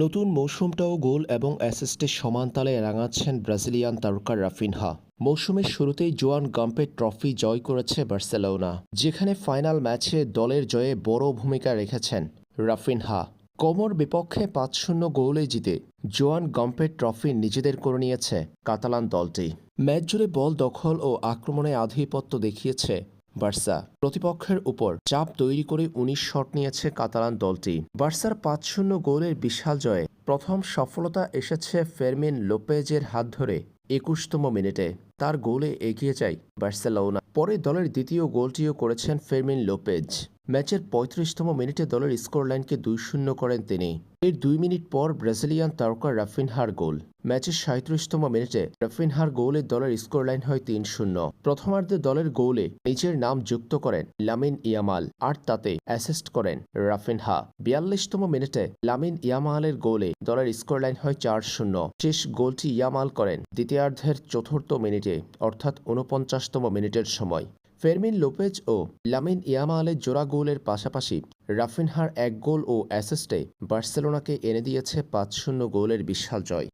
নতুন মৌসুমটাও গোল এবং অ্যাসিস্টে সমান তালে রাঙাচ্ছেন ব্রাজিলিয়ান তারকা রাফিনহা। মৌসুমের শুরুতেই জোয়ান গাম্পের ট্রফি জয় করেছে বার্সেলোনা, যেখানে ফাইনাল ম্যাচে দলের জয়ে বড় ভূমিকা রেখেছেন রাফিনহা। কোমর বিপক্ষে পাঁচ শূন্য গোলে জিতে জোয়ান গাম্পের ট্রফি নিজেদের করে নিয়েছে কাতালান দলটি। ম্যাচ জুড়ে বল দখল ও আক্রমণে আধিপত্য দেখিয়েছে বার্সা। প্রতিপক্ষের উপর চাপ তৈরি করে উনিশ শট নিয়েছে কাতালান দলটি। বার্সার পাঁচ শূন্য গোলের বিশাল জয়ে প্রথম সফলতা এসেছে ফেরমিন লোপেজের হাত ধরে একুশতম মিনিটে। তার গোলে এগিয়ে যায় বার্সেলোনা। পরে দলের দ্বিতীয় গোলটিও করেছেন ফেরমিন লোপেজ। ম্যাচের পঁয়ত্রিশতম মিনিটে দলের স্কোরলাইনকে দুই শূন্য করেন তিনি। এর দুই মিনিট পর ব্রাজিলিয়ান তারকা রাফিনহার গোল। ম্যাচের সাঁত্রিশতম মিনিটে রাফিনহার গোলে দলের স্কোরলাইন হয় তিন শূন্য প্রথমার্ধে দলের গোলে নিজের নাম যুক্ত করেন লামিন ইয়ামাল আর তাতে অ্যাসিস্ট করেন রাফিনহা। বিয়াল্লিশতম মিনিটে লামিন ইয়ামালের গোলে দলের স্কোরলাইন হয় চার শূন্য শেষ গোলটি ইয়ামাল করেন। দ্বিতীয়ার্ধের চতুর্থ মিনিটে অর্থাৎ উনপঞ্চাশতম মিনিটের সময়। ফেরমিন লোপেজ ও লামিন ইয়ামালের জোড়া গোলের পাশাপাশি রাফিনহার এক গোল ও অ্যাসেস্টে বার্সেলোনাকে এনে দিয়েছে পাঁচ শূন্য গোলের বিশাল জয়।